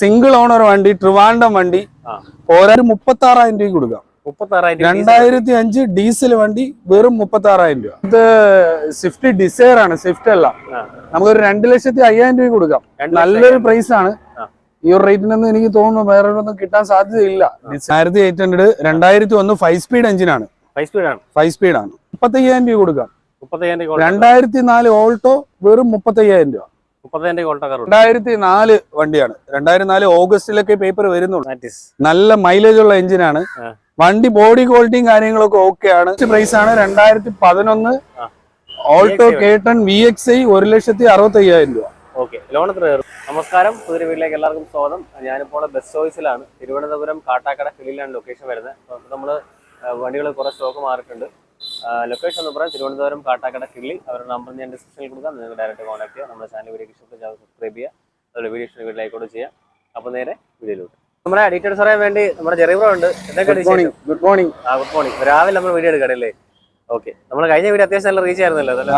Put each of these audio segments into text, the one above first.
Single owner വണ്ടി ട്രിവാൻഡം വണ്ടി. ഓരോ മുപ്പത്തി ആറായിരം രൂപ കൊടുക്കാം. രണ്ടായിരത്തി അഞ്ച് ഡീസൽ വണ്ടി വെറും മുപ്പത്തി ആറായിരം രൂപ. ഇത് സ്വിഫ്റ്റ് ഡിസയർ ആണ് സ്വിഫ്റ്റ് അല്ല. നമുക്കൊരു രണ്ട് ലക്ഷത്തി അയ്യായിരം രൂപ കൊടുക്കാം. നല്ലൊരു പ്രൈസ് ആണ്. ഈ ഒരു റേറ്റിനൊന്നും എനിക്ക് തോന്നുന്നു വേറെ ഒന്നും കിട്ടാൻ സാധ്യതയില്ല. ആയിരത്തി എയ്റ്റ് ഹൺഡ്രഡ് രണ്ടായിരത്തി ഒന്ന് ഫൈവ് സ്പീഡ് എഞ്ചിനാണ് ഫൈവ് സ്പീഡ് ആണ്. മുപ്പത്തയ്യായിരം രൂപ കൊടുക്കാം. രണ്ടായിരത്തി നാല് ഓൾട്ടോ വെറും മുപ്പത്തയ്യായിരം രൂപ. രണ്ടായിരത്തി നാല് വണ്ടിയാണ്. രണ്ടായിരത്തി നാല് ഓഗസ്റ്റിലൊക്കെ പേപ്പർ വരുന്നുള്ളൂ. നല്ല മൈലേജ് ഉള്ള എഞ്ചിനാണ് വണ്ടി ബോഡി ക്വാളിറ്റിയും കാര്യങ്ങളൊക്കെ ഓക്കെ ആണ്. പ്രൈസ് ആണ്. രണ്ടായിരത്തി പതിനൊന്ന്. Alto K ten V X I ഒരു ലക്ഷത്തി അറുപത്തി അയ്യായിരം രൂപ. ഓക്കെ ലോൺ എത്ര നമസ്കാരം. പുതിയ വീട്ടിലേക്ക് എല്ലാവർക്കും സ്വാഗതം. ഞാനിപ്പോൾ ബസ് ചോയ്സിലാണ് തിരുവനന്തപുരം കാട്ടാക്കട ഫിലിലാണ് ലൊക്കേഷൻ വരുന്നത്. നമ്മൾ വണ്ടികൾ കുറേ സ്റ്റോക്ക് മാറിയിട്ടുണ്ട്. ലൊക്കേഷൻ എന്ന് പറയാം. തിരുവനന്തപുരം കാട്ടാക്കട കിള്ളി. അവരുടെ നമ്പർ ഞാൻ ഡിസ്ക്രിപ്ഷനിൽ കൊടുക്കാം. നിങ്ങൾക്ക് ഡയറക്റ്റ് കോൺടാക്ട് ചെയ്യാം നമ്മുടെ ചാനൽ വീഡിയോ ഇഷ്ടപ്പെട്ട് സബ്സ്ക്രൈബ് ചെയ്യുക. അതുപോലെ വീഡിയോ ഇഷ്ടം വീട്ടിലേക്കോട് ചെയ്യാം അപ്പോൾ നേരെ വീഡിയോയിലോട്ട്. നമ്മുടെ ഡീറ്റെയിൽസ് പറയാൻ വേണ്ടി നമ്മുടെ ജെറിബ്രോ ഉണ്ട്. ഗുഡ് മോർണിംഗ് ഗുഡ് മോർണിംഗ് ആ ഗുഡ് മോർണിംഗ് രാവിലെ നമ്മൾ വീഡിയോ എടുക്കണല്ലേ ഓക്കെ നമ്മൾ കഴിഞ്ഞ വീഡിയോ അത്യാവശ്യം നല്ല റീച്ച് ആയിരുന്നല്ലോ അതല്ലേ?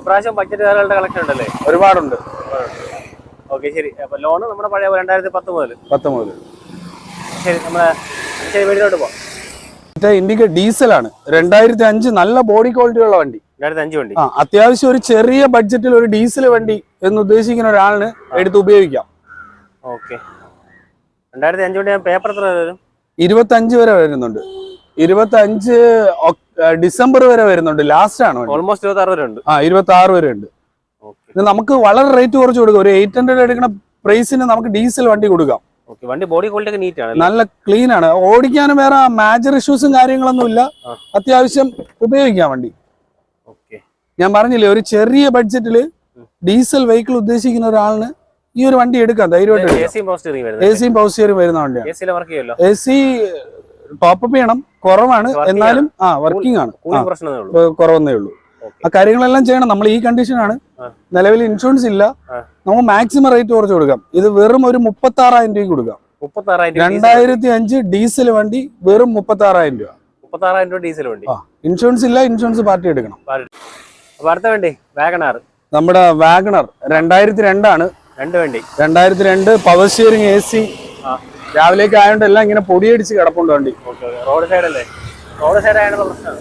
ഇപ്രാവശ്യം ബഡ്ജറ്റ് കാറുകളുടെ കളക്ഷൻ ഉണ്ടല്ലേ? ഒരുപാടുണ്ട്. ഓക്കെ ശരി. അപ്പൊ ലോണ് നമ്മുടെ പഴയ രണ്ടായിരത്തി പത്ത് മുതൽ. പത്ത് മുതൽ. ശരി നമ്മളെ ശരി വീട്ടിലോട്ട് പോവാം. മറ്റേ ഇൻഡിക്ക ഡീസലാണ്. രണ്ടായിരത്തി അഞ്ച് നല്ല ബോഡി ക്വാളിറ്റി ഉള്ള വണ്ടി. വണ്ടി. ആ അത്യാവശ്യം ഒരു ചെറിയ ബഡ്ജറ്റിൽ ഒരു ഡീസൽ വണ്ടി എന്ന് ഉദ്ദേശിക്കുന്ന ഒരാളിന് എടുത്ത് ഉപയോഗിക്കാം. ഇരുപത്തി അഞ്ച് വരെ വരുന്നുണ്ട്. ഇരുപത്തി അഞ്ച് ഡിസംബർ വരെ വരുന്നുണ്ട്. ലാസ്റ്റ് ആണ് ഓൾമോസ്റ്റ് ഇരുപത്തി ആറ് വരെ ഉണ്ട്. ആ ഇരുപത്തി ആറ് വരെ ഉണ്ട്. നമുക്ക് വളരെ റേറ്റ് കുറച്ച് കൊടുക്കാം. ഒരു എയ്റ്റ് ഹൺഡ്രഡ് എടുക്കുന്ന പ്രൈസിന് നമുക്ക് ഡീസൽ വണ്ടി കൊടുക്കാം. വണ്ടി ബോഡി ക്വാളിറ്റി ഒക്കെ നീറ്റ് ആണ് നല്ല ക്ലീൻ ആണ്. ഓടിക്കാനും വേറെ മേജർ ഇഷ്യൂസും കാര്യങ്ങളൊന്നും ഇല്ല. അത്യാവശ്യം ഉപയോഗിക്കാം വണ്ടി. ഓക്കെ ഞാൻ പറഞ്ഞില്ലേ ഒരു ചെറിയ ബഡ്ജറ്റിൽ ഡീസൽ വെഹിക്കിൾ ഉദ്ദേശിക്കുന്ന ഒരാളിന് ഈ ഒരു വണ്ടി എടുക്കാം. ധൈര്യമായിട്ട് എ സിയും പൗസ്റ്റിയറും വരുന്ന വണ്ടിയാണ്. എ സി ടോപ്പ് ചെയ്യണം. കുറവാണ്. എന്നാലും ആ വർക്കിംഗ് ആണ്. കുറവെന്നേ ഉള്ളൂ. ആ കാര്യങ്ങളെല്ലാം ചെയ്യണം. നമ്മൾ ഈ കണ്ടീഷനാണ്. നിലവിൽ ഇൻഷുറൻസ് ഇല്ല. നമുക്ക് മാക്സിമം റേറ്റ് കുറച്ച് കൊടുക്കാം. ഇത് വെറും ഒരു മുപ്പത്തി ആറായിരം രൂപ കൊടുക്കാം രണ്ടായിരത്തി അഞ്ച് ഡീസൽ വണ്ടി വെറും മുപ്പത്തി ആറായിരം രൂപ. മുപ്പത്തി ആറായിരം രൂപ ഡീസൽ വണ്ടി. ഇൻഷുറൻസ് ഇല്ല ഇൻഷുറൻസ് പാർട്ടി എടുക്കണം. അപ്പൊ അടുത്ത വണ്ടി വാഗണാർ. നമ്മുടെ വാഗണർ രണ്ടായിരത്തി രണ്ടാണ് രണ്ട് വണ്ടി. രണ്ടായിരത്തി രണ്ട് പവർ സ്റ്റിയറിംഗ് എ സി രാവിലേക്ക് ആയതുകൊണ്ട് എല്ലാം ഇങ്ങനെ പൊടിയടിച്ച് കിടപ്പുണ്ട് വണ്ടി. റോഡ് സൈഡ് അല്ലേ? റോഡ് സൈഡ് ആയതുകൊണ്ട് പ്രശ്നമാണ്.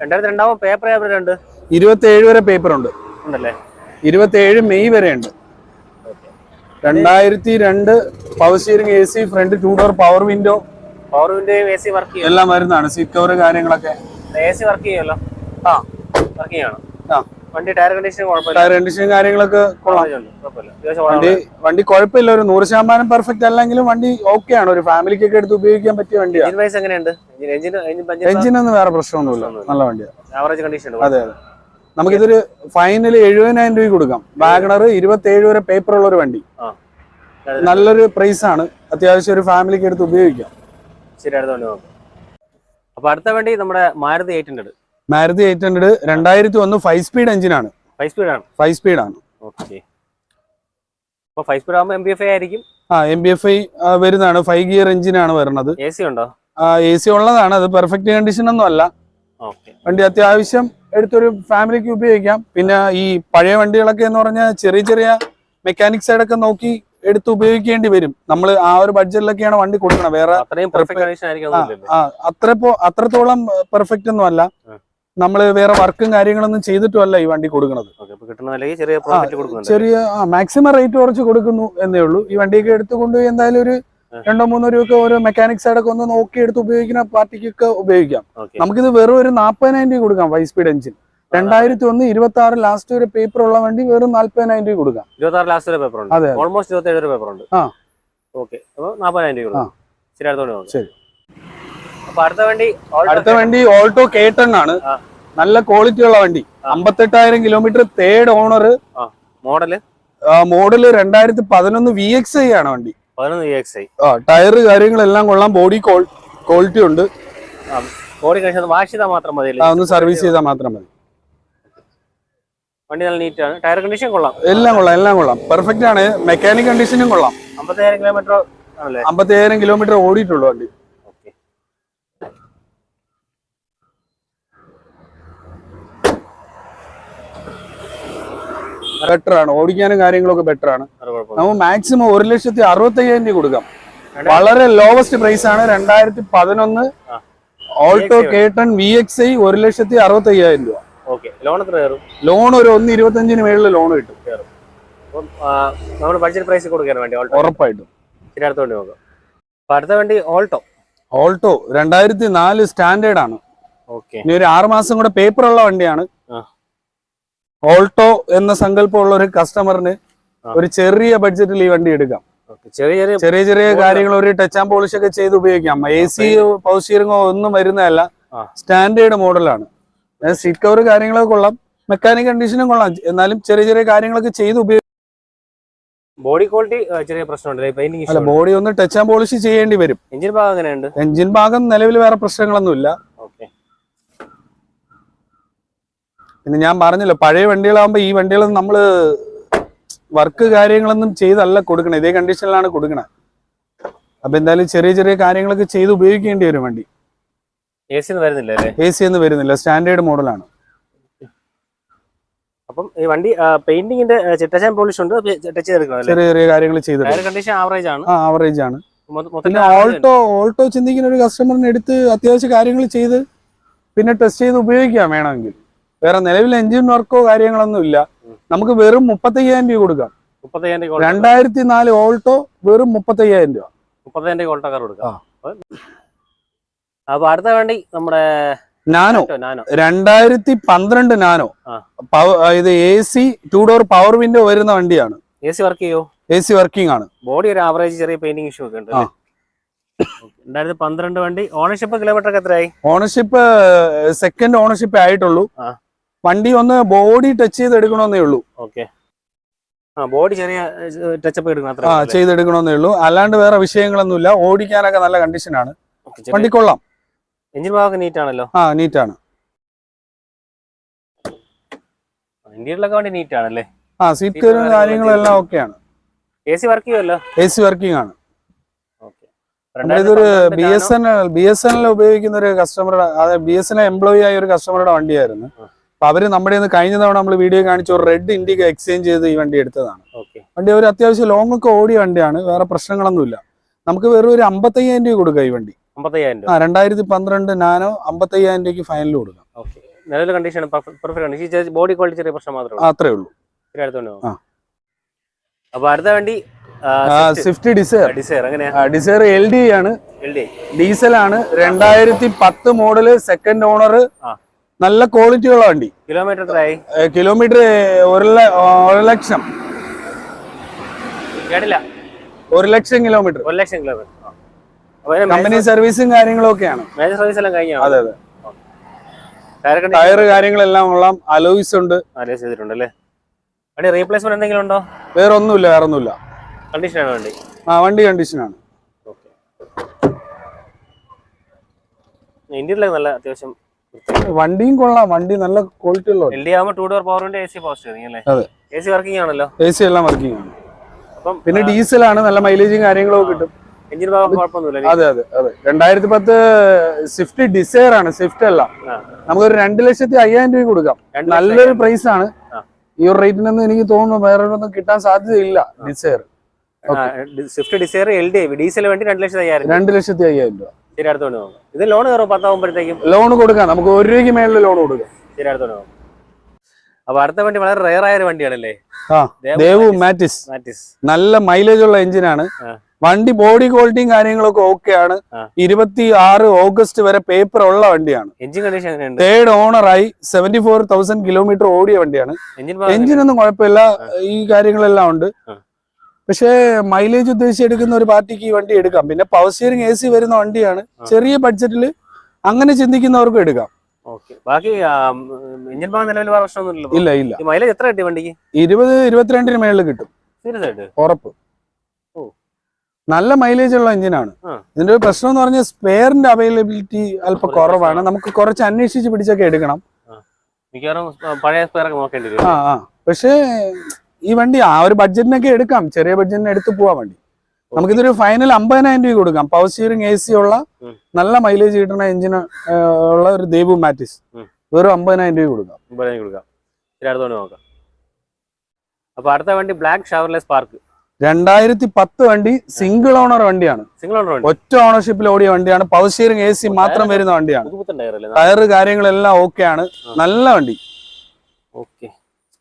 രണ്ടായിരത്തി രണ്ടാവും പേപ്പർ പേപ്പർ രണ്ട്? ഇരുപത്തി ഏഴ് വരെ പേപ്പർ ഉണ്ട്. ഉണ്ടല്ലേ? ഇരുപത്തി ഏഴ് മെയ് വരെ ഉണ്ട്. രണ്ടായിരത്തി രണ്ട് power steering A C front two door power window power വിൻഡോയും എ സി വർക്ക് ചെയ്യും? എല്ലാം വരുന്നതാണ്. സീറ്റ് കവർ കാര്യങ്ങളൊക്കെ. എ സി വർക്ക് ചെയ്യുമല്ലോ ആ. വർക്ക് ചെയ്യണം? ആ. വണ്ടി ടയർ കണ്ടീഷൻ കാര്യങ്ങളൊക്കെ വണ്ടി വണ്ടി കുഴപ്പമില്ല. ഒരു നൂറ് ശതമാനം പെർഫെക്റ്റ് അല്ലെങ്കിലും വണ്ടി ഓക്കെ ആണ്. ഒരു ഫാമിലിക്കൊക്കെ എടുത്ത് ഉപയോഗിക്കാൻ പറ്റിയ വണ്ടിയാണ് എങ്ങനെയുണ്ട്? എഞ്ചിനൊന്നും വേറെ പ്രശ്നമൊന്നുമില്ല. നല്ല വണ്ടിയാണ് അതെ അതെ. നമുക്കിതൊരു ഫൈനൽ എഴുപതിനായിരം രൂപ കൊടുക്കാം. വാഗണർ ഇരുപത്തി ഏഴ് വരെ പേപ്പർ ഉള്ള ഒരു വണ്ടി. നല്ലൊരു പ്രൈസ് ആണ്. അത്യാവശ്യം ഒരു ഫാമിലിക്ക് എടുത്ത് ഉപയോഗിക്കാം. ശരി അടുത്ത വണ്ടി നോക്കാം. അപ്പൊ അടുത്ത വണ്ടി നമ്മുടെ Maruti eight hundred Maruti eight hundred രണ്ടായിരത്തി ഒന്ന് ഫൈവ് സ്പീഡ് എഞ്ചിനാണ് ഫൈവ് സ്പീഡ് ആണ്. ഫൈവ് സ്പീഡ് ആണ്. ഓക്കെ അപ്പൊ ഫൈവ് സ്പീഡ് ആകുമ്പോൾ എം ബി എഫ് ഐ ആയിരിക്കും? ആ എം ബി എഫ് ഐ വരുന്നതാണ്. ഫൈവ് ഗിയർ എഞ്ചിനാണ് വരുന്നത്. എ സി ഉണ്ടോ? എ സി ഉള്ളതാണ്. അത് പെർഫെക്റ്റ് കണ്ടീഷൻ ഒന്നും അല്ല. വണ്ടി അത്യാവശ്യം എടുത്തൊരു ഫാമിലിക്ക് ഉപയോഗിക്കാം. പിന്നെ ഈ പഴയ വണ്ടികളൊക്കെ എന്ന് പറഞ്ഞാൽ ചെറിയ ചെറിയ മെക്കാനിക് സൈഡൊക്കെ നോക്കി എടുത്ത് ഉപയോഗിക്കേണ്ടി വരും. നമ്മൾ ആ ഒരു ബഡ്ജറ്റിലൊക്കെയാണ് വണ്ടി കൊടുക്കണം വേറെ അത്രത്തോളം പെർഫെക്റ്റ് ഒന്നും അല്ല. നമ്മൾ വേറെ വർക്കും കാര്യങ്ങളൊന്നും ചെയ്തിട്ടുമല്ല ഈ വണ്ടി കൊടുക്കുന്നത്. ചെറിയ മാക്സിമം റേറ്റ് കുറച്ച് കൊടുക്കുന്നു എന്നേ ഉള്ളൂ. ഈ വണ്ടിയൊക്കെ എടുത്തുകൊണ്ട് എന്തായാലും ഒരു. രണ്ടോ മൂന്നോ രൂപ ഓരോ മെക്കാനിക് സൈഡൊക്കെ ഒന്ന് നോക്കി എടുത്ത് ഉപയോഗിക്കുന്ന പാർട്ടിക്കൊക്കെ ഉപയോഗിക്കാം. നമുക്കിത് വെറും ഒരു നാൽപ്പതിനായിരം രൂപ കൊടുക്കാം ഫൈവ് സ്പീഡ് എഞ്ചിൻ രണ്ടായിരത്തി ഒന്ന് ഇരുപത്തി ആറ് ലാസ്റ്റ് ഒരു പേപ്പർ ഉള്ള വണ്ടി വെറും നാല്പതിനായിരം രൂപ കൊടുക്കാം. ഇരുപത്തി ആറ് ലാസ്റ്റ് പേപ്പർ ഉണ്ട്. ഓൾമോസ്റ്റ് ഇരുപത്തി ഏഴ് പേപ്പർ ഉണ്ട്. ആ. ഓക്കെ അപ്പൊ നാൽപ്പതിനായിരം രൂപ. ശരി. അടുത്ത വണ്ടി ഓൾട്ടോ കെ കേട്ടൺ ആണ്. നല്ല ക്വാളിറ്റി ഉള്ള വണ്ടി. അമ്പത്തെട്ടായിരം kilometre third owner model model രണ്ടായിരത്തി പതിനൊന്ന് വി എക്സ് ഐ ആണ് വണ്ടി. ടയർ കാര്യങ്ങളെല്ലാം കൊള്ളാം. ബോഡി ക്വാളിറ്റി ഉണ്ട്. ബോഡി കഴിച്ചത് വാഷ് ചെയ്താൽ മാത്രം മതി ഒന്ന് സർവീസ് ചെയ്താൽ മാത്രം മതി. വണ്ടി നല്ല നീറ്റ് ആണ്. ടയർ കണ്ടീഷൻ കൊള്ളാം. എല്ലാം കൊള്ളാം എല്ലാം കൊള്ളാം. പെർഫെക്റ്റ് ആണ്. മെക്കാനിക് കണ്ടീഷനും കൊള്ളാം. അമ്പത്തായിരം കിലോമീറ്റർ ആണല്ലേ? അമ്പത്തിയായിരം കിലോമീറ്റർ ഓടിയിട്ടുള്ളൂ വണ്ടി. ബെറ്റർ ആണ്. ഓടിക്കാനും കാര്യങ്ങളൊക്കെ ബെറ്റർ ആണ്. നമുക്ക് മാക്സിമം ഒരു ലക്ഷത്തി അറുപത്തി അയ്യായിരം രൂപ കൊടുക്കാം. വളരെ ലോവസ്റ്റ് പ്രൈസ് ആണ് രണ്ടായിരത്തി പതിനൊന്ന്. Alto K K ten V X I ഒരു ലക്ഷത്തി അറുപത്തി അയ്യായിരം രൂപ ലോൺ എത്ര കയറും? ലോൺ ഒരു ഒന്ന് ഇരുപത്തഞ്ചിന് മേളിൽ ലോൺ കിട്ടും. കയറും. നമ്മൾ ബഡ്ജറ്റ് പ്രൈസ് കൊടുക്കാൻ വേണ്ടി ഓൾട്ടോ ഉറപ്പായിട്ടും. ശരി അടുത്ത വണ്ടി നോക്കാം. അടുത്ത വണ്ടി ഓൾട്ടോ ഓൾട്ടോ രണ്ടായിരത്തി നാല് സ്റ്റാൻഡേർഡ് ആണ്. ഓക്കെ ഇനി ഒരു ആറ് മാസം കൂടെ പേപ്പർ ഉള്ള വണ്ടിയാണ്. ഓൾട്ടോ എന്ന സങ്കല്പമുള്ള ഒരു കസ്റ്റമറിന് ഒരു ചെറിയ ബഡ്ജറ്റിൽ ഈ വണ്ടി എടുക്കാം. ചെറിയ ചെറിയ ചെറിയ കാര്യങ്ങൾ ഒരു ടച്ച് ആൻഡ് പോളിഷ് ഒക്കെ ചെയ്ത് ഉപയോഗിക്കാം. എ സി പവർ സ്റ്റിയറിംഗോ ഒന്നും വരുന്നതല്ല. സ്റ്റാൻഡേർഡ് മോഡലാണ് സീറ്റ് കവർ കാര്യങ്ങളൊക്കെ കൊള്ളാം. മെക്കാനിക് കണ്ടീഷനും കൊള്ളാം. എന്നാലും ചെറിയ ചെറിയ കാര്യങ്ങളൊക്കെ ചെയ്ത് ഉപയോഗിക്കാം ബോഡി ക്വാളിറ്റി ചെറിയ പ്രശ്നമുണ്ട് അല്ല ബോഡി ഒന്ന് ടച്ച് ആൻഡ് പോളിഷ് ചെയ്യേണ്ടി വരും. എഞ്ചിൻ ഭാഗം എങ്ങനെയുണ്ട്? എഞ്ചിൻ ഭാഗം നിലവിൽ വേറെ പ്രശ്നങ്ങളൊന്നുമില്ല ഓക്കെ പിന്നെ ഞാൻ പറഞ്ഞല്ലോ പഴയ വണ്ടികളാകുമ്പോൾ ഈ വണ്ടികളൊന്നും നമ്മൾ വർക്ക് കാര്യങ്ങളൊന്നും ചെയ്തല്ല കൊടുക്കണേ. ഇതേ കണ്ടീഷനിലാണ് കൊടുക്കണേ. അപ്പൊ എന്തായാലും ചെറിയ ചെറിയ കാര്യങ്ങളൊക്കെ ചെയ്ത് ഉപയോഗിക്കേണ്ടി വരും വണ്ടി. എ സി വരുന്നില്ല എ സി ഒന്നും വരുന്നില്ല. സ്റ്റാൻഡേർഡ് മോഡലാണ് അപ്പം ഈ വണ്ടി പെയിന്റിങ്ങിന്റെ ചിട്ടച്ചാൻ പോളിഷ് ഉണ്ട്. ടച്ച് ചെയ്തെടുക്കണം ചെറിയ ചെറിയ കാര്യങ്ങൾ ചെയ്തിട്ട് ടയർ കണ്ടീഷൻ ആവറേജ് ആണ്. ആ ആവറേജ് ആണ്. പിന്നെ ഓൾട്ടോ ഓൾട്ടോ ചിന്തിക്കുന്ന ഒരു കസ്റ്റമറിന് എടുത്ത് അത്യാവശ്യം കാര്യങ്ങൾ ചെയ്ത് പിന്നെ ടെസ്റ്റ് ചെയ്ത് ഉപയോഗിക്കാം വേണമെങ്കിൽ. വേറെ നിലവിൽ എഞ്ചിൻ വർക്കോ കാര്യങ്ങളൊന്നും ഇല്ല. നമുക്ക് വെറും മുപ്പത്തയ്യായിരം രൂപ കൊടുക്കാം. രണ്ടായിരത്തി നാല് ഓൾട്ടോ വെറും മുപ്പത്തയ്യായിരം രൂപ. മുപ്പത്തയ്യായിരം രൂപ ഓൾട്ടോ കാർ. കൊടുക്കാം. അപ്പൊ അടുത്ത വേണ്ടി നമ്മുടെ നാനോ. രണ്ടായിരത്തി പന്ത്രണ്ട് നാനോ. ഇത് A C two door power window വരുന്ന വണ്ടിയാണ്. എ സി വർക്ക് ചെയ്യോ? എ സി വർക്കിംഗ് ആണ്. ബോഡി ഒരു ആവറേജ് ചെറിയ പെയിന്റിംഗ് ഇഷ്യൂ ഒക്കെ ഉണ്ട്? രണ്ടായിരത്തി പന്ത്രണ്ട് വണ്ടി ഓണർഷിപ്പ് കിലോമീറ്റർ എത്രയായി? ഓണർഷിപ്പ് സെക്കൻഡ് ഓണർഷിപ്പ് ആയിട്ടുള്ളൂ. വണ്ടി ഒന്ന് ബോഡി ടച്ച് ചെയ്ത് എടുക്കണമെന്നേ ഉള്ളൂ. ഓക്കെ. ബോഡി ചെറിയ ടച്ചപ്പ് എടുക്കണം ആ ചെയ്തെടുക്കണമെന്നേ ഉള്ളൂ. അല്ലാണ്ട് വേറെ വിഷയങ്ങളൊന്നുമില്ല. ഓടിക്കാനൊക്കെ നല്ല കണ്ടീഷനാണ് വണ്ടി കൊള്ളാം. എഞ്ചിൻ ഭാഗം നീറ്റ് ആണല്ലോ? ആ നീറ്റാണ് ഇന്ത്യയിലൊക്കെ വണ്ടി നീറ്റ് ആണല്ലേ? ആ സീറ്റ് കവറും കാര്യങ്ങളും എല്ലാം ഓക്കെയാണ് എ സി വർക്ക് ചെയ്യുമല്ലോ എ സി വർക്കിംഗ് ആണ്. ഇതൊരു B S N L B S N L ഉപയോഗിക്കുന്ന ഒരു കസ്റ്റമറുടെ അതായത് B S N L employee ആയ ഒരു കസ്റ്റമറുടെ വണ്ടിയായിരുന്നു. അപ്പൊ അവർ നമ്മുടെ കഴിഞ്ഞ തവണ നമ്മൾ വീഡിയോ കാണിച്ചു റെഡ് ഇൻഡിക എക്സ്ചേഞ്ച് ചെയ്ത് ഈ വണ്ടി എടുത്തതാണ്. ഓക്കെ വണ്ടി ഒരു അത്യാവശ്യം ലോങ് ഒക്കെ ഓടിയ വണ്ടിയാണ് വേറെ പ്രശ്നങ്ങളൊന്നുമില്ല. നമുക്ക് വെറും ഒരു അമ്പത്തയ്യായിരം രൂപ കൊടുക്കാം ഈ വണ്ടി. ആ രണ്ടായിരത്തി പന്ത്രണ്ട് നാനോ അമ്പത്തയ്യായിരം രൂപയ്ക്ക് ഫൈനൽ കൊടുക്കാം. നിലവിലെ condition perfect condition body quality ചെറിയ പ്രശ്നം മാത്രമേ അത്രേ ഉള്ളൂ. അപ്പൊ അടുത്ത വണ്ടി Swift Dzire Dzire L D ആണ്. ഡീസൽ ആണ്. രണ്ടായിരത്തി പത്ത് മോഡൽ സെക്കൻഡ് ഓണർ. നല്ല ക്വാളിറ്റി ഉള്ള വണ്ടി കിലോമീറ്റർ കിലോമീറ്റർ ഒരു ഒരു ലക്ഷം. കേട്ടില്ല. ഒരു ലക്ഷം കിലോമീറ്റർ. ഒരു ലക്ഷം കിലോമീറ്റർ. കമ്പനി സർവീസും കാര്യങ്ങളും ഒക്കെയാണ് മേജർ സർവീസ് എല്ലാം കഴിഞ്ഞോ? അതെ അതെ. ടയർ ടയർ കാര്യങ്ങളെല്ലാം ഉള്ള അലോയിസ് ഉണ്ട്. അലോയിസ് ചെയ്തിട്ടുണ്ട് അല്ലേ വണ്ടി റീപ്ലേസ്മെന്റ് എന്തെങ്കിലും ഉണ്ടോ? വേറെ ഒന്നുമില്ല വേറെ ഒന്നുമില്ല കണ്ടീഷനാണ് വണ്ടി. ആ വണ്ടി കണ്ടീഷനാണ് ഓക്കെ ഇന്ത്യയിലെ നല്ല അത്യാവശ്യം വണ്ടിയും കൊള്ളാം. വണ്ടി നല്ല ക്വാളിറ്റി ഉള്ള എൽ ഡി ആകുമ്പോൾ ടൂ ഡോർ പവറിന്റെ എ സി പോസ്റ്റ് അല്ലേ? അതെ. എ സി വർക്കിംഗ് ആണല്ലോ. എ സി എല്ലാം വർക്കിംഗ് ആണ്. അപ്പം പിന്നെ ആണ് നല്ല മൈലേജും കാര്യങ്ങളും ഒക്കെ കിട്ടും. എഞ്ചിൻ ഭാഗം കുഴപ്പമൊന്നുമില്ല അതെ അതെ അതെ. രണ്ടായിരത്തി പത്ത് സ്വിഫ്റ്റ് ഡിസയർ ആണ് സ്വിഫ്റ്റ് അല്ല. നമുക്കൊരു രണ്ട് ലക്ഷത്തി അയ്യായിരം രൂപ കൊടുക്കാം. നല്ലൊരു പ്രൈസ് ആണ്. ഈ ഒരു റേറ്റിനൊന്നും എനിക്ക് തോന്നുന്നു വേറെ ഒന്നും കിട്ടാൻ സാധ്യതയില്ല Dzire Swift Dzire L D diesel വേണ്ടി രണ്ട് ലക്ഷത്തി അയ്യായിരം രണ്ട് ലക്ഷത്തി അയ്യായിരം രൂപ. അടുത്തോണ്ട് ഇത് ലോൺ കയറും പത്താവുമ്പോഴത്തേക്കും. ലോൺ കൊടുക്കാം. നമുക്ക് ഒരു രൂപയ്ക്ക് മേളിൽ ലോൺ കൊടുക്കാം. ശരി അടുത്തോണ്ട് അപ്പൊ അടുത്ത വണ്ടി വളരെ റയർ ആയ ഒരു വണ്ടിയാണല്ലേ? ആ ദേവു മാറ്റിസ് മാറ്റിസ് നല്ല മൈലേജ് ഉള്ള എഞ്ചിനാണ്. വണ്ടി ബോഡി ക്വാളിറ്റിയും കാര്യങ്ങളൊക്കെ ഓക്കെ ആണ്. ഇരുപത്തി ആറ് ഓഗസ്റ്റ് വരെ പേപ്പർ ഉള്ള വണ്ടിയാണ്. എഞ്ചിൻ കണ്ടീഷൻ തേർഡ് ഓണറായി സെവന്റി ഫോർ തൗസൻഡ് കിലോമീറ്റർ ഓടിയ വണ്ടിയാണ്. എഞ്ചിൻ ഒന്നും എഞ്ചിനൊന്നും കുഴപ്പമില്ല ഈ കാര്യങ്ങളെല്ലാം ഉണ്ട്. പക്ഷേ മൈലേജ് ഉദ്ദേശിച്ച് എടുക്കുന്ന ഒരു പാർട്ടിക്ക് ഈ വണ്ടി എടുക്കാം. പിന്നെ പവർ സ്റ്റിയറിംഗ് എ സി വരുന്ന വണ്ടിയാണ്. ചെറിയ ബഡ്ജറ്റിൽ അങ്ങനെ ചിന്തിക്കുന്നവർക്കും എടുക്കാം. ബാക്കി എഞ്ചിൻ ഭാഗം നിലവിൽ വേറെ പ്രശ്നമൊന്നുമില്ലല്ലോ ഇല്ല ഇല്ല. മൈലേജ് എത്ര കിട്ടി വണ്ടിക്ക്? ഇരുപത് ഇരുപത്തിരണ്ടിന് മേളിൽ കിട്ടും. ഉറപ്പ്. നല്ല മൈലേജ് ഉള്ള എഞ്ചിനാണ്. ഇതിന്റെ ഒരു പ്രശ്നം എന്ന് പറഞ്ഞാൽ സ്പെയറിന്റെ അവൈലബിലിറ്റി അല്പം കുറവാണ്. നമുക്ക് കുറച്ച് അന്വേഷിച്ച് പിടിച്ചൊക്കെ എടുക്കണം. മിക്കവാറും പഴയ സ്പെയറൊക്കെ നോക്കേണ്ടി വരും. ആ ആ. പക്ഷേ ഈ വണ്ടി ആ ഒരു ബഡ്ജറ്റിനൊക്കെ എടുക്കാം ചെറിയ ബഡ്ജറ്റിന് എടുത്ത് പോവാ വണ്ടി നമുക്കിതൊരു ഫൈനൽ അമ്പതിനായിരം രൂപ കൊടുക്കാം പവർ സ്റ്റിയറിംഗ് എ സി ഉള്ള നല്ല മൈലേജ് കിട്ടുന്ന എഞ്ചിന് ഉള്ള ഒരു ദേവു മാറ്റിസ്. വെറും അമ്പതിനായിരം രൂപ കൊടുക്കാം കൊടുക്കാം നോക്കാം അപ്പൊ അടുത്ത വണ്ടി ബ്ലാക്ക് ഷവർലെസ് പാർക്ക് രണ്ടായിരത്തി പത്ത് വണ്ടി സിംഗിൾ ഓണർ വണ്ടിയാണ് സിംഗിൾ ഓണർ വണ്ടി ഒറ്റ ഓണർഷിപ്പിൽ ഓടിയ വണ്ടിയാണ് പവർ സ്റ്റിയറിംഗ് എ സി മാത്രം വരുന്ന വണ്ടിയാണ് ടയർ കാര്യങ്ങളെല്ലാം ഓക്കെ ആണ് നല്ല വണ്ടി ഓക്കെ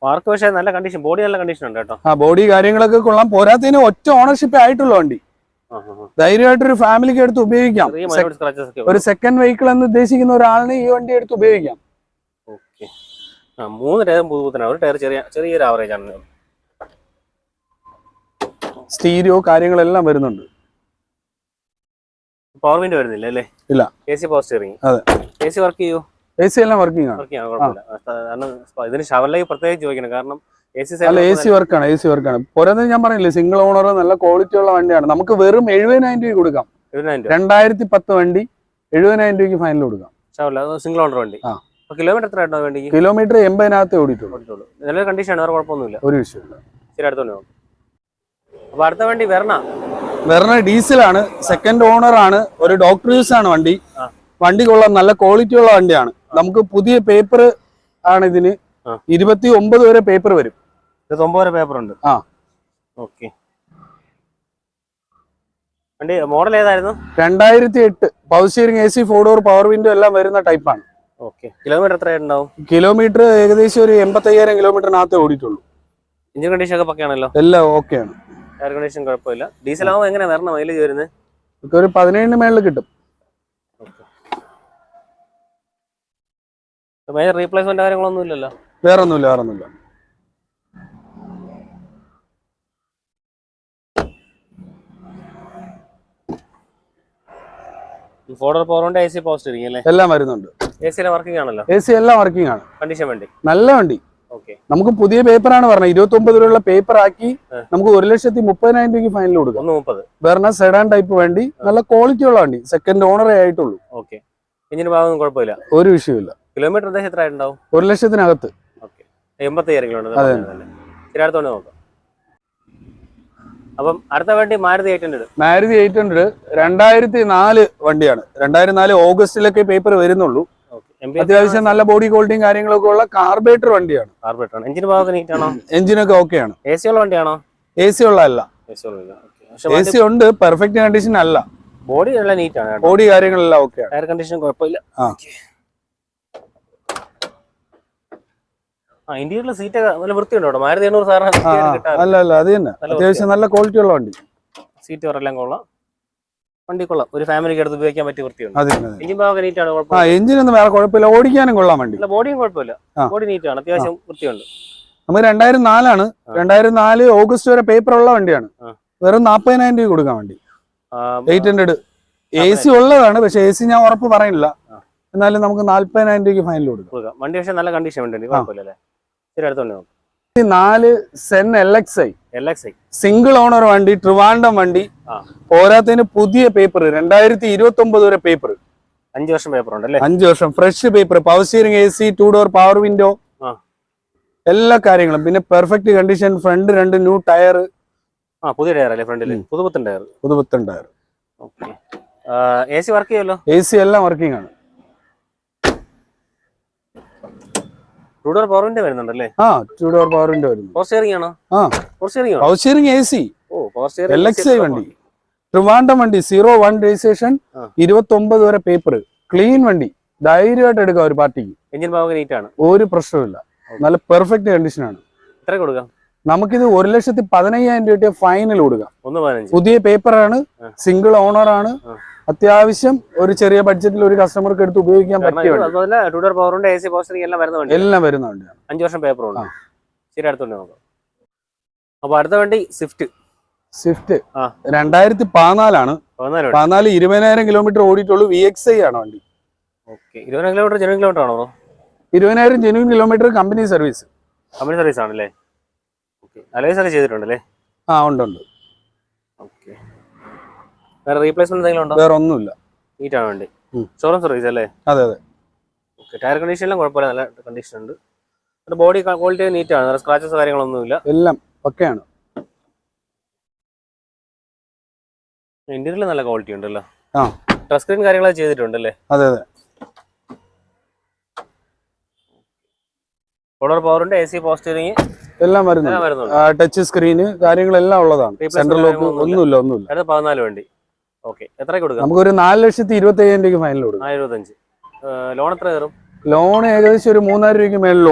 സ്പാർക്ക് പക്ഷേ നല്ല കണ്ടീഷൻ ബോഡി നല്ല കണ്ടീഷൻ ഉണ്ട് കേട്ടോ. ആ ബോഡി കാര്യങ്ങളൊക്കെ കൊള്ളാം. പോരാത്തതിന് ഒറ്റ ഓണർഷിപ്പ് ആയിട്ടുള്ള വണ്ടി. ധൈര്യമായിട്ട് ഒരു ഫാമിലിക്ക് എടുത്ത് ഉപയോഗിക്കാം. ഒരു സെക്കൻഡ് വെഹിക്കിൾ എന്ന് ഉദ്ദേശിക്കുന്ന ഒരാളിന് ഈ വണ്ടി എടുത്ത് ഉപയോഗിക്കാം. മൂന്ന് ടയറും പുതുപുത്തനാണ് ഒരു ടയർ ചെറിയ ചെറിയൊരു ആവറേജ് ആണ്. സ്റ്റീരിയോ കാര്യങ്ങളെല്ലാം വരുന്നുണ്ട്. പവർ വിൻഡോ വരുന്നില്ല അല്ലേ? ഇല്ല. എ സി പവർ സ്റ്റിയറിംഗ് അതെ. എ സി വർക്ക് ചെയ്യൂ. എ സി എല്ലാം വർക്കിംഗ് ആണ്. ഇതിന് ഷവറിലേക്ക് പ്രത്യേകിച്ച് ചോദിക്കണം. കാരണം അല്ല എ സി വർക്കാണ് എ സി വർക്കാണ് പോരാതെ ഞാൻ പറഞ്ഞില്ലേ സിംഗിൾ ഓണർ നല്ല ക്വാളിറ്റി ഉള്ള വണ്ടിയാണ്. നമുക്ക് വെറും എഴുപതിനായിരം രൂപ കൊടുക്കാം. രണ്ടായിരത്തി പത്ത് വണ്ടി എഴുപതിനായിരം രൂപയ്ക്ക് ഫൈനൽ കൊടുക്കാം. സിംഗിൾ ഓണർ വണ്ടി. ആ. കിലോമീറ്റർ എത്ര ആയിട്ടോ വണ്ടിക്ക്? കിലോമീറ്റർ എൺപതിനകത്ത് ഓടിയിട്ടുള്ളൂ. നല്ലൊരു കണ്ടീഷൻ വേറെ കുഴപ്പമൊന്നുമില്ല. ഒരു വിഷയമില്ല ശരി അടുത്തോണ്ട് അപ്പൊ അടുത്ത വണ്ടി വെർണ. വെർണ ഡീസലാണ് സെക്കൻഡ് ഓണർ ആണ് ഒരു ഡോക്ടർ യൂസ് ആണ് വണ്ടി. വണ്ടി കൊള്ളാം നല്ല ക്വാളിറ്റി ഉള്ള വണ്ടിയാണ്. നമുക്ക് പുതിയ പേപ്പർ ആണ് ഇതിന്. ഇരുപത്തി ഒമ്പത് വരെ പേപ്പർ വരും. ഇത് വരെ പേപ്പർ ഉണ്ട്. ആ. ഓക്കെ വണ്ടി മോഡൽ ഏതായിരുന്നു? രണ്ടായിരത്തി എട്ട് power steering A C four door power window എല്ലാം വരുന്ന ടൈപ്പാണ് ഓക്കെ കിലോമീറ്റർ എത്ര ഉണ്ടാവും? കിലോമീറ്റർ ഏകദേശം ഒരു എൺപത്തയ്യായിരം കിലോമീറ്ററിനകത്തേ ഓടിയിട്ടുള്ളൂ. എഞ്ചിൻ കണ്ടീഷൻ ഒക്കെ പക്കയാണല്ലോ? എല്ലാം ഓക്കെയാണ് എയർ കണ്ടീഷൻ കുഴപ്പമില്ല. ഡീസൽ ആവുമ്പോൾ എങ്ങനെ വരണം മൈലേജ് വരുന്നത്? ഒരു പതിനേഴിന് മേളിൽ കിട്ടും. റീപ്ലേസ്മെന്റ് കാര്യങ്ങളൊന്നും ഇല്ലല്ലോ. വേറെ ഒന്നുമില്ല വേറെ ഒന്നുമില്ല ഫോർഡർ പവറുണ്ട് എ സി പവർ സ്റ്റിയറിംഗ് അല്ലേ? എല്ലാം വരുന്നുണ്ട്. എ വർക്കിംഗ് ആണല്ലോ? എ സി എല്ലാം വർക്കിംഗ് ആണ്. കണ്ടീഷൻ വണ്ടി. നല്ല വണ്ടി. ഓക്കെ നമുക്ക് പുതിയ പേപ്പറാണ് പറഞ്ഞത്. ഇരുപത്തി ഒമ്പത് രൂപയുള്ള പേപ്പർ ആക്കി നമുക്ക് ഒരു ലക്ഷത്തി മുപ്പതിനായിരം രൂപയ്ക്ക് ഫൈനൽ കൊടുക്കാം. വേറെ സെഡാൻ ടൈപ്പ് വണ്ടി. നല്ല ക്വാളിറ്റി ഉള്ള വണ്ടി. സെക്കൻഡ് ഓണറേ ആയിട്ടുള്ളൂ. ഓക്കെ എഞ്ചിന് ഭാഗമൊന്നും കുഴപ്പമില്ല. ഒരു വിഷയമില്ല കിലോമീറ്റർ ഉദ്ദേശം എത്ര ആയിട്ടുണ്ടാവും? ഒരു ലക്ഷത്തിനകത്ത്. ഓക്കെ. എൺപത്തയ്യായിരം കിലോമീറ്റർ അടുത്തോണ്ട് നോക്കാം. അപ്പം അടുത്ത വണ്ടി Maruti eight hundred. Maruti eight hundred രണ്ടായിരത്തി നാല് വണ്ടിയാണ്. രണ്ടായിരത്തി നാല് ഓഗസ്റ്റിലൊക്കെ പേപ്പർ വരുന്നുള്ളൂ. ഓക്കെ. അത്യാവശ്യം നല്ല ബോഡി ക്വാളിറ്റിയും കാര്യങ്ങളൊക്കെ ഉള്ള കാർബേറ്റർ വണ്ടിയാണ്. ആണ്. ഭാഗമൊക്കെ നീറ്റ് ആണോ? എഞ്ചിനൊക്കെ ഓക്കെയാണ് എ സി ഉള്ള വണ്ടിയാണോ? എ സി ഉള്ളതല്ല എ സി ഉണ്ട് പെർഫെക്റ്റ് കണ്ടീഷൻ അല്ല. ബോഡി നല്ല നീറ്റ് ആണ് ബോഡി കാര്യങ്ങളെല്ലാം ഓക്കെയാണ് എയർ കണ്ടീഷൻ കുഴപ്പമില്ല. ആ. ആ ഇന്റീരിയൽ സീറ്റ് നല്ല വൃത്തിയുണ്ട് കേട്ടോ. മാരുതി എണ്ണൂറ്. സാറിന് അല്ല അല്ല അത് തന്നെ. അത്യാവശ്യം നല്ല ക്വാളിറ്റി ഉള്ള വണ്ടി. സീറ്റ് വരെല്ലാം കൊള്ളാം. വണ്ടി കൊള്ളാം. ഒരു ഫാമിലിക്ക് എടുത്ത് ഉപയോഗിക്കാൻ പറ്റിയ വൃത്തിയുണ്ട്. എഞ്ചിൻ ഭാഗം നീറ്റ് ആണ് ആ എഞ്ചിൻ ഒന്നും വേറെ കുഴപ്പമില്ല. ഓടിക്കാനും കൊള്ളാം വണ്ടി. അല്ല ബോഡിയും കുഴപ്പമില്ല. ബോഡി നീറ്റ് ആണ്. അത്യാവശ്യം വൃത്തിയുണ്ട്. നമുക്ക് രണ്ടായിരം നാലാണ്. രണ്ടായിരം നാല് ഓഗസ്റ്റ് വരെ പേപ്പർ ഉള്ള വണ്ടിയാണ്. വെറും നാപ്പതിനായിരം രൂപ കൊടുക്കാൻ വണ്ടി. എയ്റ്റ് ഹൺഡ്രഡ് എ സി ഉള്ളതാണ് പക്ഷെ എ സി ഞാൻ ഉറപ്പ് പറയുന്നില്ല. എന്നാലും നമുക്ക് നാല്പതിനായിരം രൂപയ്ക്ക് ഫൈനൽ കൊടുക്കാം. കൊടുക്കാം. വണ്ടി പക്ഷേ നല്ല കണ്ടീഷൻ ഉണ്ട് നാല് Zen L X I L X I single owner വണ്ടി ട്രിവാൻഡം വണ്ടി. പോരാത്തതിന് പുതിയ പേപ്പർ രണ്ടായിരത്തി ഇരുപത്തി ഒമ്പത് വരെ പേപ്പർ അഞ്ചു വർഷം പേപ്പർ ഉണ്ട് അഞ്ചു വർഷം fresh paper power steering A C two door power window. എല്ലാ കാര്യങ്ങളും. പിന്നെ പെർഫെക്റ്റ് കണ്ടീഷൻ ഫ്രണ്ട് രണ്ട് ന്യൂ ടയർ ആ പുതിയ ടയർ അല്ലേ ഫ്രണ്ടിൽ പുതുപത്തൻ tyre പുതുപത്തൻ tyre okay A C work ചെയ്യുമല്ലോ? എ സി എല്ലാം വർക്കിംഗ് ആണ്. പവറിന്റെ വരുന്നുണ്ടല്ലേ? ആ ടു ഡോർ പവർ വിൻഡോ വരുന്നു. പവർ സ്റ്റിയറിംഗ് ആണോ? ആ. Power steering power steering A C oh power L X I വണ്ടി. ട്രിവാൻഡം വണ്ടി സീറോ വൺ രജിസ്ട്രേഷൻ ഇരുപത്തി വരെ പേപ്പർ ക്ലീൻ വണ്ടി. ധൈര്യമായിട്ട് എടുക്കാം ഒരു പാർട്ടിക്ക്. എഞ്ചിൻ ഭാഗം നീറ്റ് ആണ്. ഒരു പ്രശ്നമില്ല നല്ല പെർഫെക്റ്റ് കണ്ടീഷനാണ് എത്ര കൊടുക്കാം? നമുക്കിത് ഒരു ലക്ഷത്തി പതിനയ്യായിരം രൂപ ഫൈനൽ കൊടുക്കാം. പുതിയ പേപ്പറാണ്. സിംഗിൾ ഓണർ ആണ്. അത്യാവശ്യം ഒരു ചെറിയ ബഡ്ജറ്റിൽ ഒരു കസ്റ്റമർക്ക് എടുത്ത് ഉപയോഗിക്കാൻ പറ്റിയ പവറിന്റെ എ സി എല്ലാം വരുന്ന വണ്ടി എല്ലാം വരുന്ന വണ്ടിയാണ് അഞ്ച് വർഷം പേപ്പർ ഉണ്ട് ആ. ശരി അടുത്തോണ്ട് നോക്കാം. അപ്പൊ അടുത്ത വണ്ടി സ്വിഫ്റ്റ്. രണ്ടായിരത്തി പതിനാലാണ്. പതിനാല് ഇരുപതിനായിരം കിലോമീറ്റർ ഓടിയിട്ടുള്ളൂ വി എക്സ് ഐ ആണ് വണ്ടി. കിലോമീറ്റർ ജെനുവിൻ കിലോമീറ്റർ ആണോ ഇരുപതിനായിരം genuine kilometre company service company service ആണല്ലേ? സർവീസ് ചെയ്തിട്ടുണ്ടല്ലേ? ആ ഉണ്ട് ഉണ്ട്. വേറെ റീപ്ലേസ്മെന്റ് എന്തെങ്കിലും ഉണ്ടോ? വേറെ ഒന്നുമില്ല. നീറ്റ് ആണ് വണ്ടി. ഷോറൂം സർവീസ് അല്ലേ? അതെ അതെ. ഓക്കെ ടയർ കണ്ടീഷനിലും കുഴപ്പമില്ല നല്ല കണ്ടീഷൻ ഉണ്ട്. ബോഡി ക്വാളിറ്റി നീറ്റ് ആണ് സ്ക്രാച്ചസ് കാര്യങ്ങളൊന്നുമില്ല. എല്ലാം ഒക്കെയാണ്. ഇന്റീരിയൽ നല്ല ക്വാളിറ്റി ഉണ്ടല്ലോ. ആ. ടച്ച് സ്ക്രീൻ കാര്യങ്ങളൊക്കെ ചെയ്തിട്ടുണ്ടല്ലേ? അതെ അതെ. ഓർഡർ പവറിന്റെ എ സി പവർ ഉണ്ട് എല്ലാം വരുന്നുണ്ട്. എല്ലാം വരുന്നു ടച്ച് സ്ക്രീന് കാര്യങ്ങളെല്ലാം ഉള്ളതാണ്. സെൻട്രൽ ലോക്ക് ഒന്നുമില്ല ഒന്നുമില്ല. പതിനാല് വണ്ടി. ഓക്കെ. എത്ര കൊടുക്കാം? നമുക്കൊരു നാല് ലക്ഷത്തി ഇരുപത്തി അയ്യായിരം രൂപയ്ക്ക് ഫൈനൽ കൊടുക്കും. ഇരുപത്തഞ്ച്. ലോൺ എത്ര കയറും? ലോൺ ഏകദേശം ഒരു മൂന്നായിരം രൂപയ്ക്ക് മേളിൽ